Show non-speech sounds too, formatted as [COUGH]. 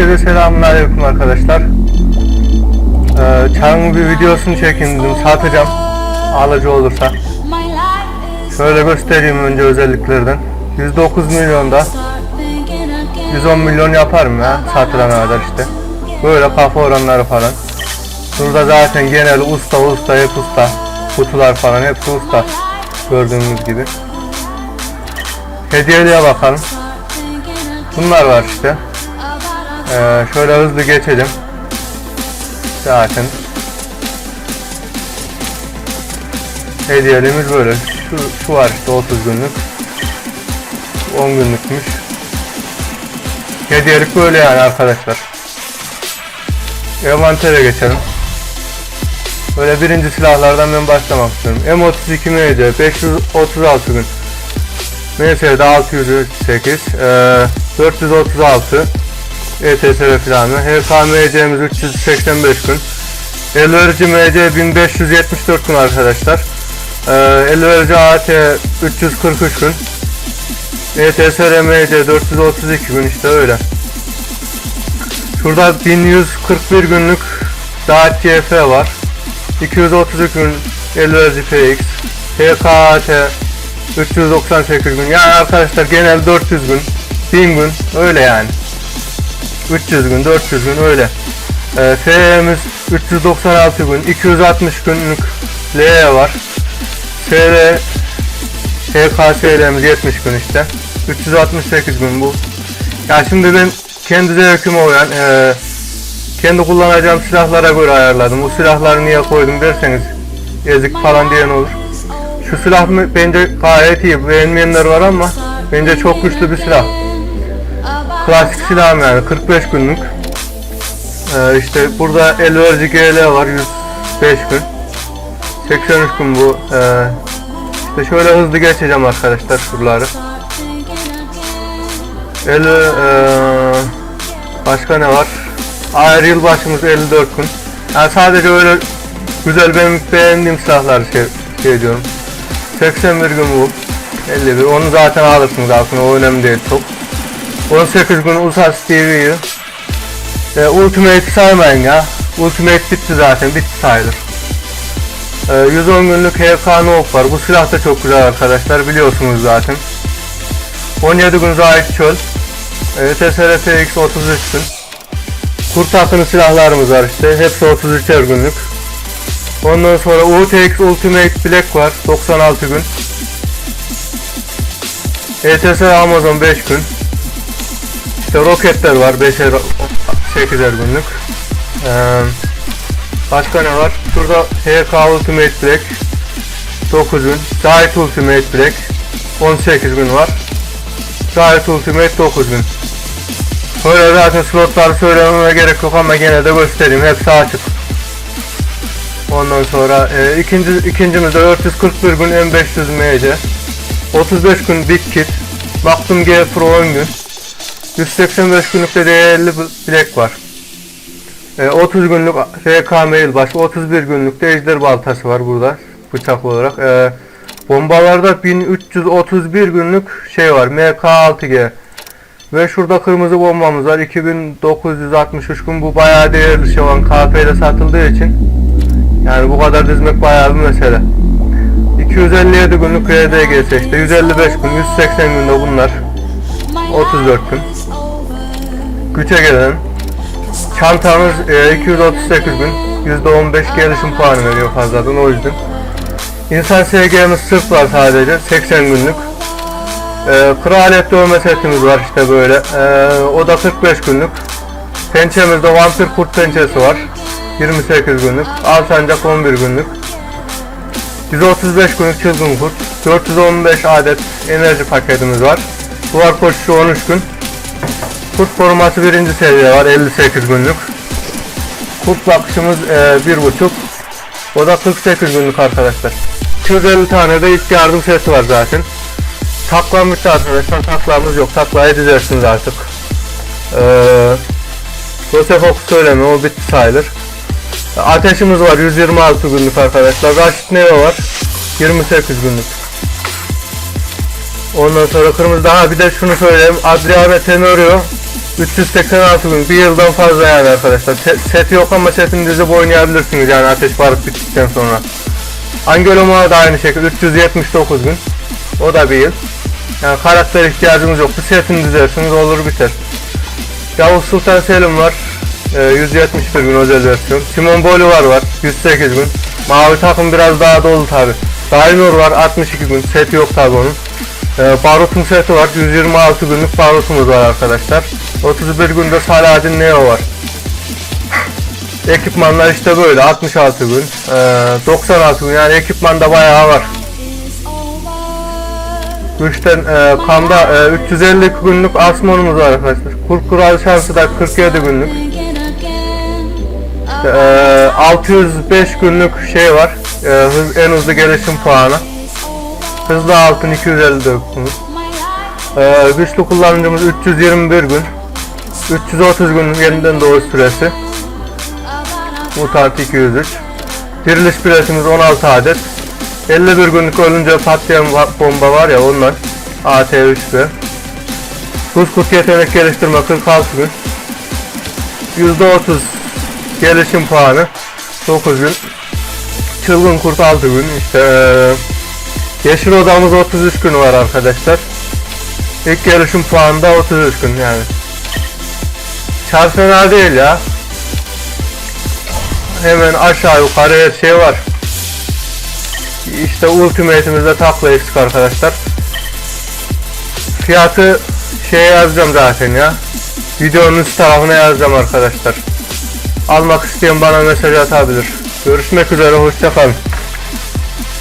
Herkese selamünaleyküm arkadaşlar. Ee, Çarmı bir videosunu çekeyim dedim. Satacağım. Alıcı olursa. Şöyle göstereyim önce özelliklerden. 109 milyonda 110 milyon yaparım ya satılana kadar işte. Böyle kafa oranları falan. Burada zaten genel usta usta hep usta. Kutular falan hepsi usta. Gördüğünüz gibi. Hediyeliğe bakalım. Bunlar var işte. Ee, şöyle hızlı geçelim. Zaten hediyeliğimiz böyle. Şu, şu var işte 30 günlük. 10 günlükmüş. Hediyelik böyle yani arkadaşlar. Envantere geçelim. Böyle birinci silahlardan ben başlamak istiyorum. M32 MC 536 gün. MS'de 608, e, 436 ETSR filanı. HKMC'miz 385 gün. Elverici MC 1574 gün arkadaşlar. E, Elverici AT 343 gün. ETSR MC 432 gün işte öyle. Şurada 1141 günlük Dart CF var. 232 gün Elverici PX. HKAT 398 gün. Yani arkadaşlar genel 400 gün, 1000 gün öyle yani. 300 gün, 400 gün öyle. Ee, FE'miz 396 gün, 260 günlük LE var. SR HKSL'miz 70 gün işte. 368 gün bu. Ya şimdi ben kendi zevkime uyan, e, kendi kullanacağım silahlara göre ayarladım. Bu silahları niye koydum derseniz ezik falan diyen olur. Şu silah bence gayet iyi. Beğenmeyenler var ama bence çok güçlü bir silah. Klasik silahım yani 45 günlük. Ee, işte burada Elverci GL var 105 gün. 83 gün bu. Ee, işte şöyle hızlı geçeceğim arkadaşlar şuraları. El, ee, başka ne var? Ayrı yılbaşımız 54 gün. Yani sadece öyle güzel benim beğendiğim silahları şey, şey diyorum. 81 gün bu. 51. Onu zaten alırsınız aslında o önemli değil çok. 18 gün Usas TV'yi. E, Ultimate'i saymayın ya. Ultimate bitti zaten. Bitti sayılır. E, 110 günlük HK Nook var. Bu silah da çok güzel arkadaşlar. Biliyorsunuz zaten. 17 gün Zahit Çöl. E, TSR FX 33 gün. Kurt akını silahlarımız var işte. Hepsi 33'er günlük. Ondan sonra UTX Ultimate Black var 96 gün. ETS Amazon 5 gün. İşte roketler var 5'er 8'er günlük. Ee, başka ne var? Şurada HK Ultimate Black 9 gün. Zahit Ultimate Black 18 gün var. Zahit Ultimate 9 gün. Böyle zaten slotları söylememe gerek yok ama gene de göstereyim. Hepsi açık. Ondan sonra e, ikinci ikincimizde 441 gün M500 MC. 35 gün Big Kit. Baktım G Pro 10 gün. 185 günlükte değerli bilek var. E, 30 günlük FK mail başı, 31 günlük de ejder baltası var burada bıçak olarak. E, bombalarda 1331 günlük şey var MK6G. Ve şurada kırmızı bombamız var 2963 gün bu bayağı değerli şu an KP satıldığı için yani bu kadar dizmek bayağı bir mesele. 257 günlük RDG seçti. 155 gün, 180 günde bunlar. 34 gün. Güçe gelen. Çantamız e, 238 gün. %15 gelişim puanı veriyor fazladan o yüzden. İnsan SG'miz sırf var sadece. 80 günlük. E, kraliyet dövme setimiz var işte böyle. E, o da 45 günlük. Pençemizde vampir kurt pençesi var. 28 günlük. Alsancak 11 günlük. 135 günlük çılgın kurt. 415 adet enerji paketimiz var. Duvar koşusu 13 gün. Kurt koruması birinci seviye var 58 günlük. Kurt bakışımız e, 1.5. O da 48 günlük arkadaşlar. 250 tane de ilk yardım seti var zaten. Taklanmıştı arkadaşlar. Taklamız yok. Taklayı dizersiniz artık. Eee Rosefox söyleme o bitti sayılır. Ateşimiz var 126 günlük arkadaşlar. Raşit Neo var 28 günlük. Ondan sonra kırmızı daha bir de şunu söyleyeyim. Adriano Tenorio 386 gün, bir yıldan fazla yani arkadaşlar. Se- set yok ama setin dizip oynayabilirsiniz yani ateş barut bittikten sonra. Angeloma da aynı şekilde 379 gün. O da bir yıl. Yani karakter ihtiyacınız yok. Bir setini dizersiniz olur biter. Yavuz Sultan Selim var. Ee, 171 gün özel versiyon. Simon Bolivar var. 108 gün. Mavi takım biraz daha dolu tabi. Dainur var 62 gün. Seti yok tabi onun. Ee, Barut'un seti var. 126 günlük Barut'umuz var arkadaşlar. 31 günde Saladin Neo var. [LAUGHS] Ekipmanlar işte böyle 66 gün. Ee, 96 gün yani ekipmanda bayağı var. Güçten e, Kam'da e, 352 günlük asmonumuz var arkadaşlar. Kurt Kural şansı da 47 günlük. E, 605 günlük şey var. E, hız, en hızlı gelişim puanı. Hızlı altın 254 gün. E, güçlü kullanıcımız 321 gün. 330 gün yeniden doğuş süresi. Mutant 203. Diriliş biletimiz 16 adet. 51 günlük ölünce patlayan bomba var ya onlar. AT3'te. Buz kurt yetenek geliştirme 46 gün. %30 gelişim puanı 9 gün. Çılgın kurt 6 gün. İşte eee, yeşil odamız 33 gün var arkadaşlar. İlk gelişim puanı da 33 gün yani. Çar fena değil ya. Hemen aşağı yukarı her şey var. İşte Ultimate'imizde takla eksik arkadaşlar. Fiyatı şeye yazacağım zaten ya. Videonun üst tarafına yazacağım arkadaşlar. Almak isteyen bana mesaj atabilir. Görüşmek üzere hoşçakalın.